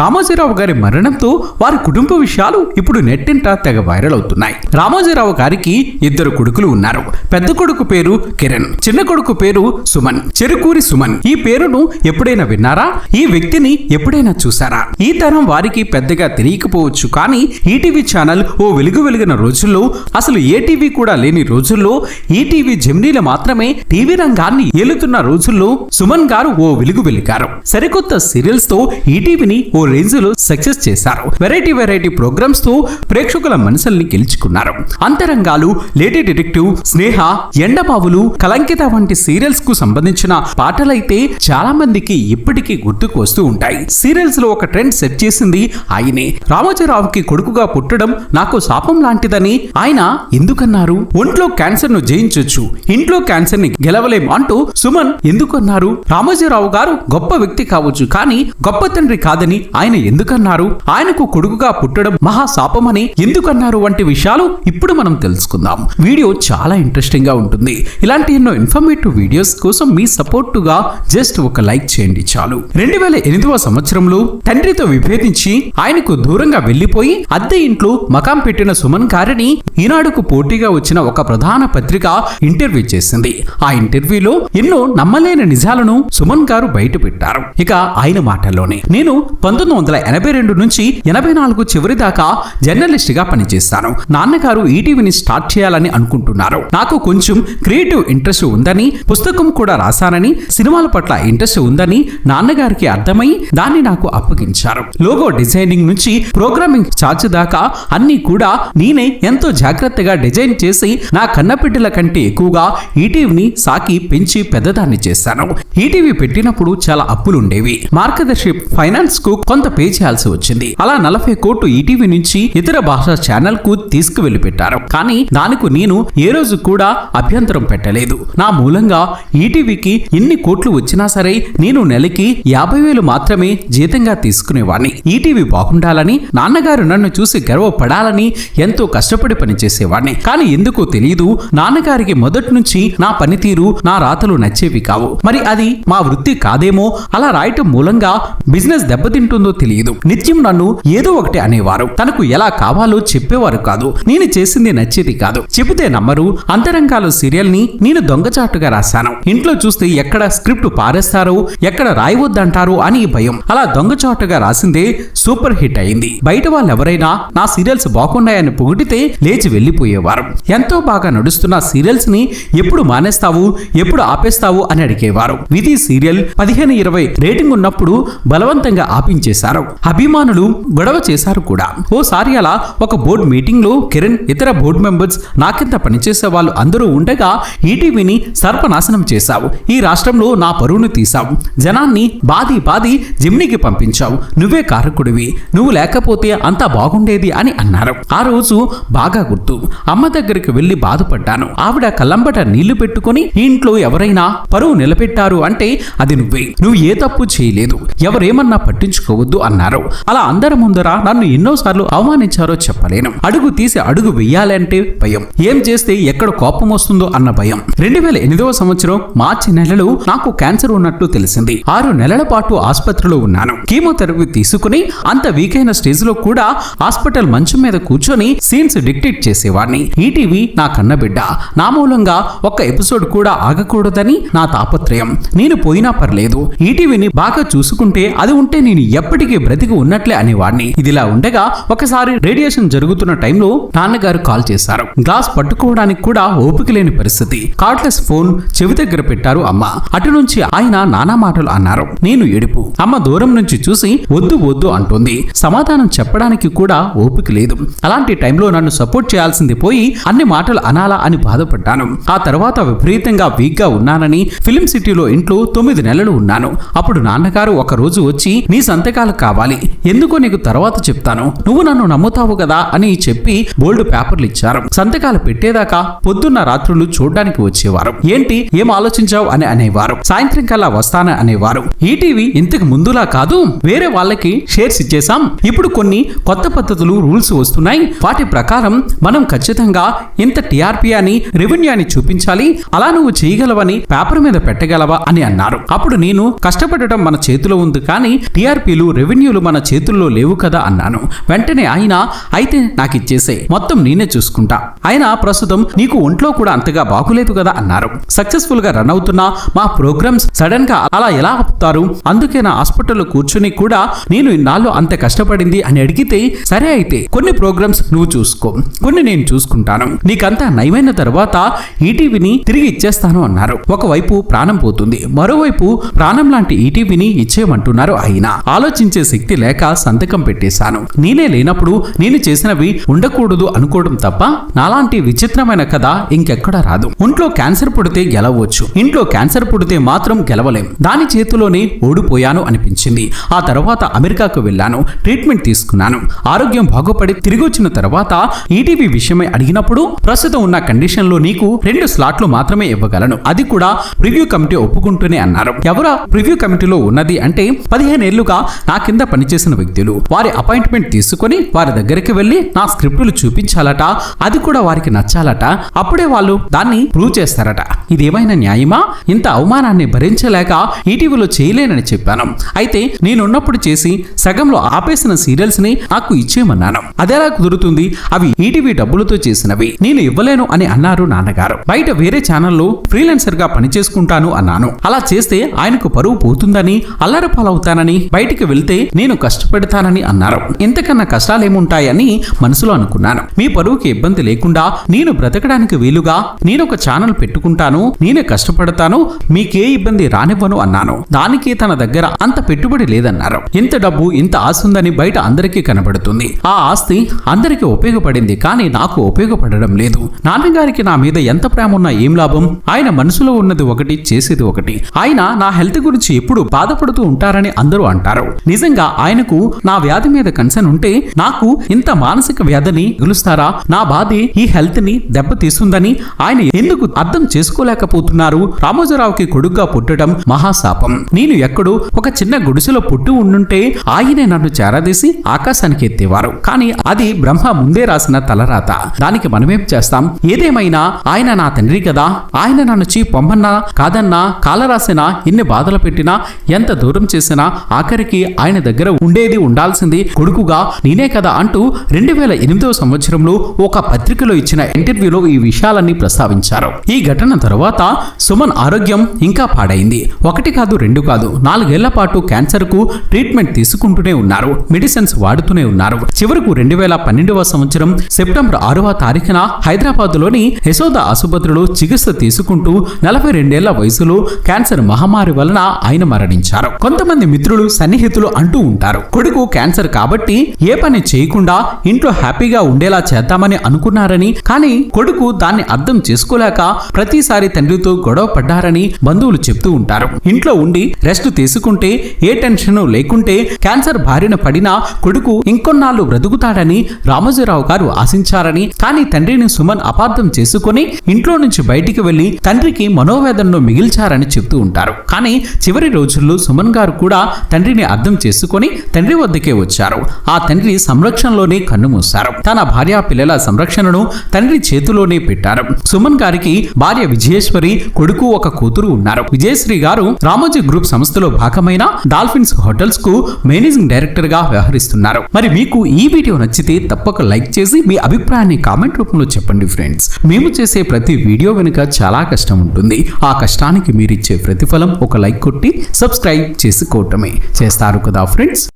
రామోజీరావు గారి మరణంతో వారి కుటుంబ విషయాలు ఇప్పుడు నెట్టింట తెగ వైరల్ అవుతున్నాయి. రామోజీరావు గారికి ఇద్దరు కొడుకులు ఉన్నారు. పెద్ద కొడుకు పేరు కిరణ్ చిన్న కొడుకు పేరు సుమన్ చెరుకూరి సుమన్. ఈ పేరును ఎప్పుడైనా విన్నారా? ఈ వ్యక్తిని ఎప్పుడైనా చూసారా ఈ తరం వారికి పెద్దగా తెలియకపోవచ్చు కానీ ఈటీవీ ఛానల్ ఓ వెలుగు వెలిగిన రోజుల్లో అసలు ఏ టీవీ కూడా లేని రోజుల్లో ఈటీవీ జెమినీల మాత్రమే టీవీ రంగాన్ని ఏలుతున్న రోజుల్లో సుమన్ గారు ఓ వెలుగు వెలిగారు. సరికొత్త సీరియల్స్తో ఈటీవీని ఓ రేంజ్లో సక్సెస్ చేశారు. వెరైటీ వెరైటీ ప్రోగ్రామ్స్తో ప్రేక్షకుల మనసుల్ని గెలుచుకున్నారు. అంతరంగాలు లేడీ డిటెక్టివ్ స్నేహ ఎండబావులు కలంకిత వంటి సీరియల్స్కు సంబంధించిన పాటలైతే చాలా మందికి ఇప్పటికీ గుర్తుకు వస్తూ ఉంటాయి. సీరియల్స్లో ఒక ట్రెండ్ సెట్ చేసింది ఆయనే. రామోజీరావుకి కొడుకుగా పుట్టడం నాకు శాపం లాంటిదని ఆయన ఎందుకన్నారు? ఒంట్లో క్యాన్సర్ను జయించొచ్చు ఇంట్లో క్యాన్సర్ని గెలవలేం అంటూ సుమన్ ఎందుకన్నారు? రామోజీరావు గారు గొప్ప వ్యక్తి కావచ్చు కానీ గొప్ప తండ్రి కాదని ఆయన ఎందుకన్నారు? ఆయనకు కొడుకుగా పుట్టడం మహాశాపమని ఎందుకన్నారు వంటి విషయాలు ఇప్పుడు మనం తెలుసుకుందాం. వీడియో చాలా ఇంట్రెస్టింగ్గా ఉంటుంది. ఇలాంటి ఎన్నో ఇన్ఫర్మేటివ్ వీడియోస్ కోసం మీ సపోర్ట్గా జస్ట్ ఒక లైక్ చేయండి చాలు. రెండు వేల ఎనిమిదవ సంవత్సరంలో తండ్రితో విభేదించి ఆయనకు దూరంగా వెళ్ళిపోయి అద్దె ఇంట్లో మకాం పెట్టిన సుమన్ గారిని ఈనాడుకు పోటీగా వచ్చిన ఒక ప్రధాన పత్రిక ఇంటర్వ్యూ చేసింది. ఆ ఇంటర్వ్యూలో ఎన్నో నమ్మలేని నిజాలను సుమన్ గారు బయట పెట్టారు ఇక ఆయన మాటల్లోనే నేను పంతొమ్మిది వందల ఎనభై రెండు నుంచి ఎనభై నాలుగు చివరి దాకా జర్నలిస్ట్గా పనిచేస్తాను. నాన్నగారు ఈటీవీని స్టార్ట్ చేయాలని అనుకుంటున్నారు. నాకు కొంచెం క్రియేటివ్ ఇంట్రెస్ట్ ఉందని పుస్తకం కూడా రాశానని సినిమాల పట్ల ఇంట్రెస్ట్ ఉందని నాన్నగారికి అర్థమై దాన్ని నాకు అప్పగించారు. లోగో డిజైనింగ్ నుంచి ప్రోగ్రామింగ్ చార్జ్ దాకా అన్ని కూడా నేనే ఎంతో జాగ్రత్తగా డిజైన్ చేసి నా కన్నపిడ్డల కంటే ఎక్కువగా ఈటీవీని సాకి పెంచి పెద్దదాన్ని చేశాను. ఈటీవీ పెట్టినప్పుడు చాలా అప్పులుండేవి. మార్గదర్శి ఫైనాన్స్కు కొంత పే చేయాల్సి వచ్చింది. అలా నలభై కోట్లు ఈటీవీ నుంచి ఇతర భాషా ఛానల్కు తీసుకువెళ్ళి పెట్టారు కానీ దానికి నేను ఏ రోజు కూడా అభ్యంతరం పెట్టలేదు. నా మూలంగా ఈటీవీకి ఎన్ని కోట్లు వచ్చినా సరే నేను నెలకి యాభై వేలు మాత్రమే జీతంగా తీసుకునేవాడిని ఈటీవీ బాగుండాలని నాన్నగారు నన్ను చూసి గర్వపడాలని ఎంతో కష్టపడి పనిచేసేవాడిని కానీ ఎందుకో తెలియదు నాన్నగారికి మొదటి నుంచి నా పనితీరు నా రాతలు నచ్చేవి కావు. మరి అది మా వృత్తి కాదేమో అలా రాయటం మూలంగా బిజినెస్ దెబ్బతింటుందో తెలియదు. నిత్యం నన్ను ఏదో ఒకటి అనేవారు. తనకు ఎలా కావాలో చెప్పేవారు కాదు. నేను చేసింది నచ్చేది కాదు. చెబితే నమ్మరు. అంతరంగాలు సీరియల్ని నేను దొంగచాటుగా రాశాను. ఇంట్లో చూస్తే ఎక్కడ స్క్రిప్ట్ పారేస్తారు ఎక్కడ రాయవద్దంటారు అని భయం. అలా దొంగచాటుగా రాసిందే సూపర్ హిట్ అయింది. బయట వాళ్ళు ఎవరైనా నా సీరియల్స్ బాగున్నాయని పొగిడితే లేచి వెళ్ళిపోయేవారు. ఎంతో బాగా నడుస్తున్న సీరియల్స్ని ఎప్పుడు మానేస్తావు ఎప్పుడు ఆపేస్తావు అని అడిగేవారు. విధి సీరియల్ పదిహేను ఇరవై రేటింగ్ ఉన్నప్పుడు బలవంతంగా చేశారు. అభిమానులు గొడవ చేశారు కూడా. ఓసారి అలా ఒక బోర్డు మీటింగ్లో కిరణ్ ఇతర బోర్డు మెంబర్స్ నాకింత పనిచేసే వాళ్ళు అందరూ ఉండగా ఈటీవీని సర్పనాశనం చేశావు. ఈ రాష్ట్రంలో నా పరువును తీశావు. జనాన్ని బాది బాది జిమ్నీకి పంపించావు. నువ్వే కారకుడివి. నువ్వు లేకపోతే అంతా బాగుండేది అని అన్నారు. ఆ రోజు బాగా గుర్తు. అమ్మ దగ్గరికి వెళ్ళి బాధపడ్డాను. ఆవిడ కళ్ళంబట నీళ్ళు పెట్టుకుని ఇంట్లో ఎవరైనా పరువు నిలబెట్టారు అంటే అది నువ్వే. నువ్వు ఏ తప్పు చేయలేదు. ఎవరేమన్నా పట్టించుకో పట్టించుకోవద్దు అన్నారు. అలా అందరి ముందర నన్ను ఎన్నోసార్లు అవమానించారో చెప్పలేను. అడుగు తీసి అడుగు వెయ్యాలంటే భయం. ఏం చేస్తే ఎక్కడ కోపం వస్తుందో అన్న భయం. రెండు వేల ఎనిమిదవ సంవత్సరం మార్చి నెలలో నాకు క్యాన్సర్ ఉన్నట్లు తెలిసింది. ఆరు నెలల పాటు ఆసుపత్రిలో ఉన్నాను. కీమోథెరపీ తీసుకుని అంత వీక్ అయిన స్టేజ్లో కూడా హాస్పిటల్ మంచం మీద కూర్చొని సీన్స్ డిక్టేట్ చేసేవాడిని. ఈటీవీ నా కన్నబిడ్డ. నా మూలంగా ఒక్క ఎపిసోడ్ కూడా ఆగకూడదని నా తాపత్రయం. నేను పోయినా పర్లేదు. ఈటీవీని బాగా చూసుకుంటే అది ఉంటే నేను ఎప్పటికీ బ్రతికి ఉన్నట్లే అనేవాడిని. ఇదిలా ఉండగా ఒకసారి రేడియేషన్ జరుగుతున్న టైంలో నాన్నగారు కాల్ చేశారు. గ్లాస్ పట్టుకోవడానికి కూడా ఓపిక లేని పరిస్థితి. కార్డ్లెస్ ఫోన్ చెవి దగ్గర పెట్టారు అమ్మ. అటు నుంచి ఆయన నానా మాటలు అన్నారు. నేను ఏడుపు. అమ్మ దూరం నుంచి చూసి వద్దు వద్దు అంటుంది. సమాధానం చెప్పడానికి కూడా ఓపిక లేదు. అలాంటి టైంలో నన్ను సపోర్ట్ చేయాల్సింది పోయి అన్ని మాటలు అనాలా అని బాధపడ్డాను. ఆ తర్వాత విపరీతంగా వీక్గా ఉన్నానని ఫిలిం సిటీలో ఇంట్లో తొమ్మిది నెలలు ఉన్నాను. అప్పుడు నాన్నగారు ఒక రోజు వచ్చి నీ సంతకం సంతకాలు కావాలి. ఎందుకో నీకు తర్వాత చెప్తాను. నువ్వు నన్ను నమ్ముతావు కదా అని చెప్పి బోల్డ్ పేపర్లు ఇచ్చారు. సంతకాలు పెట్టేదాకా పొద్దున్న రాత్రులు చూడ్డానికి వచ్చేవారు. ఏంటి? ఏం ఆలోచించావు? అని అనేవారు. సాయంత్రం కల్లా వస్తాన అనేవారు. ఈటీవీ ఇంతకు ముందులా కాదు. వేరే వాళ్ళకి షేర్స్ ఇచ్చేసాం ఇప్పుడు కొన్ని కొత్త పద్ధతులు రూల్స్ వస్తున్నాయి. వాటి ప్రకారం మనం ఖచ్చితంగా ఇంత టిఆర్పి అని రెవెన్యూ అని చూపించాలి. అలా నువ్వు చేయగలవని పేపర్ మీద పెట్టగలవా అని అన్నారు. అప్పుడు నేను కష్టపడటం మన చేతిలో ఉంది కానీ టీఆర్పీలు రెవెన్యూలు మన చేతుల్లో లేవు కదా అన్నాను. వెంటనే ఆయన అయితే నాకు ఇచ్చేసే మొత్తం నేనే చూసుకుంటా. ఆయన ప్రస్తుతం నీకు ఒంట్లో కూడా అంతగా బాగులేదు కదా అన్నారు. సక్సెస్ఫుల్గా రన్ అవుతున్న మా ప్రోగ్రామ్స్ సడన్గా అలా ఎలా ఆపుతారు? అందుకే నా హాస్పిటల్లో కూర్చుని కూడా నేను ఇన్నాళ్ళు అంత కష్టపడింది అని అడిగితే సరే అయితే కొన్ని ప్రోగ్రామ్స్ నువ్వు చూసుకో. కొన్ని నేను చూసుకుంటాను. నీకంతా నయమైన తర్వాత ఈటీవీని తిరిగి ఇచ్చేస్తాను అన్నారు. ఒకవైపు ప్రాణం పోతుంది. మరోవైపు ప్రాణం లాంటి ఈటీవీని ఇచ్చేయమంటున్నారు ఆయన. ఆలోచించే శక్తి లేక సంతకం పెట్టేశాను. నేనే లేనప్పుడు నేను చేసినవి ఉండకూడదు అనుకోవడం తప్ప నాలాంటి విచిత్రమైన కథ ఇంకెక్కడా రాదు. ఒంట్లో క్యాన్సర్ పుడితే గెలవచ్చు. ఇంట్లో క్యాన్సర్ పుడితే మాత్రం గెలవలేం. దాని చేతిలోనే ఓడిపోయాను అనిపించింది. ఆ తర్వాత అమెరికాకు వెళ్ళాను. ట్రీట్మెంట్ తీసుకున్నాను. ఆరోగ్యం బాగుపడి తిరిగి వచ్చిన తర్వాత ఈటీవీ విషయమై అడిగినప్పుడు ప్రస్తుతం ఉన్న కండిషన్లో నీకు రెండు స్లాట్లు మాత్రమే ఇవ్వగలను. అది కూడా ప్రివ్యూ కమిటీ ఒప్పుకుంటూనే అన్నారు. ఎవరా ప్రివ్యూ కమిటీలో ఉన్నది అంటే పదిహేను ఏళ్ళుగా నా కింద పనిచేసిన వ్యక్తులు వారి అపాయింట్మెంట్ తీసుకొని వారి దగ్గరికి వెళ్ళి నా స్క్రిప్టులు చూపించాలట అది కూడా వారికి నచ్చాలట అప్పుడే వాళ్ళు దాన్ని ప్రూవ్ చేస్తారట. ఇదేమైనా న్యాయమా? ఇంత అవమానాన్ని భరించలేక ఈటీవీలో చేయలేనని చెప్పాను. అయితే నేనున్నప్పుడు చేసి సగంలో ఆపేసిన సీరియల్స్ని నాకు ఇచ్చేయమన్నాను. అదెలా కుదురుతుంది? అవి ఈటీవీ డబ్బులతో చేసినవి. నేను ఇవ్వలేను అని అన్నారు నాన్నగారు. బయట వేరే ఛానల్లో ఫ్రీలాన్సర్గా పనిచేసుకుంటాను అన్నాను. అలా చేస్తే ఆయనకు పరువు పోతుందని అల్లరపాలవుతానని బయటికి వెళ్తే నేను కష్టపెడతానని అన్నారు. ఇంతకన్నా కష్టాలేముంటాయని మనసులో అనుకున్నాను. మీ పరువుకి ఇబ్బంది లేకుండా నేను బ్రతకడానికి వీలుగా నేను ఒక ఛానల్ పెట్టుకుంటాను నేనే కష్టపడతాను మీకే ఇబ్బంది రానివ్వను అన్నాను. దానికి తన దగ్గర అంత పెట్టుబడి లేదన్నారు. ఇంత డబ్బు ఇంత ఆశ ఉందని బయట అందరికీ కనబడుతుంది. ఆ ఆస్తి అందరికీ ఉపయోగపడింది కానీ నాకు ఉపయోగపడడం లేదు. నాన్నగారికి నా మీద ఎంత ప్రేమ ఉన్నా ఏం లాభం? ఆయన మనసులో ఉన్నది ఒకటి చేసేది ఒకటి. ఆయన నా హెల్త్ గురించి ఎప్పుడు బాధపడుతూ ఉంటారని అందరూ అంటారు. నిజంగా ఆయనకు నా వ్యాధి మీద కన్సర్న్ ఉంటే నాకు ఇంత మానసిక వ్యాధిని గెలుస్తారా? నా బాధ ఈ హెల్త్ని దెబ్బతీస్తుందని ఆయన ఎందుకు అర్థం చేసుకోలేకపోతున్నారు? రామోజీరావుకి కొడుగ్గా పుట్టడం మహాశాపం. నేను ఎక్కడో ఒక చిన్న గుడిసెలో పుట్టి ఉండుంటే ఆయనే నన్ను చేరదీసి ఆకాశానికి ఎత్తేవారు. కానీ అది బ్రహ్మ ముందే రాసిన తలరాత. దానికి మనమేం చేస్తాం? ఏదేమైనా ఆయన నా తండ్రి కదా. ఆయన నన్ను చీ పొమ్మన్నా కాదన్నా కాలరాసినా ఎన్ని బాధలు పెట్టినా ఎంత దూరం చేసినా ఆఖరికి ఆయన దగ్గర ఉండేది ఉండాల్సింది కొడుకుగా నేనే కదా అంటూ రెండు వేల ఎనిమిదవ సంవత్సరంలో ఒక పత్రికలో ఇచ్చిన ఇంటర్వ్యూలో ఈ విషయాలన్నీ ప్రస్తావించారు. ఈ ఘటన తర్వాత సుమన్ ఆరోగ్యం ఇంకా పాడైంది. ఒకటి కాదు రెండు కాదు నాలుగేళ్ళ పాటు క్యాన్సర్కు ట్రీట్మెంట్ తీసుకుంటూనే ఉన్నారు మెడిసిన్స్ వాడుతూనే ఉన్నారు. చివరకు రెండు వేల పన్నెండవ సంవత్సరం సెప్టెంబర్ ఆరవ తారీఖున హైదరాబాద్లోని యశోద ఆసుపత్రిలో చికిత్స తీసుకుంటూ నలభై రెండేళ్ళ వయసులో క్యాన్సర్ మహమ్మారి వలన ఆయన మరణించారు. కొంతమంది మిత్రులు సన్నిహితులు అంటూ ఉంటారు. కొడుకు క్యాన్సర్ కాబట్టి ఏ పని చేయకుండా ఇంట్లో హ్యాపీగా ఉండేలా చేద్దామని అనుకున్నారని కానీ కొడుకు దాన్ని అర్థం చేసుకోలేక ప్రతిసారి తండ్రితో గొడవ పడ్డారని బంధువులు చెప్తూ ఉంటారు. ఇంట్లో ఉండి రెస్ట్ తీసుకుంటే ఏ టెన్షన్ లేకుంటే క్యాన్సర్ బారిన పడినా కొడుకు ఇంకొన్నాళ్ళు బ్రతుకుతాడని రామోజీరావు గారు ఆశించారని కానీ తండ్రిని సుమన్ అపార్థం చేసుకొని ఇంట్లో నుంచి బయటికి వెళ్ళి తండ్రికి మనోవేదనను మిగిల్చారని చెప్తూ ఉంటారు. కానీ చివరి రోజుల్లో సుమన్ గారు కూడా తండ్రిని అర్థం చేసుకొని తండ్రి వద్దకే వచ్చారు. ఆ తండ్రి సంరక్షణలోనే కన్నుమూశారు తన భార్య పిల్లల సంరక్షణను తండ్రి చేతిలోనే పెట్టారు. సుమన్ గారికి భార్య విజయేశ్వరి కొడుకు ఒక కూతురు ఉన్నారు. విజయశ్రీ గారు రామోజీ గ్రూప్ సంస్థలో భాగమైన డాల్ఫిన్స్ హోటల్స్కు మేనేజింగ్ డైరెక్టర్గా వ్యవహరిస్తున్నారు. మరి మీకు ఈ వీడియో నచ్చితే తప్పక లైక్ చేసి మీ అభిప్రాయాన్ని కామెంట్ రూపంలో చెప్పండి ఫ్రెండ్స్. మేము చేసే ప్రతి వీడియో వెనుక చాలా కష్టం ఉంటుంది. ఆ కష్టానికి మీరిచ్చే ప్రతిఫలం ఒక లైక్ కొట్టి సబ్స్క్రైబ్ చేసుకోవటమే. చేస్తారు. కదా ఫ్రెండ్స్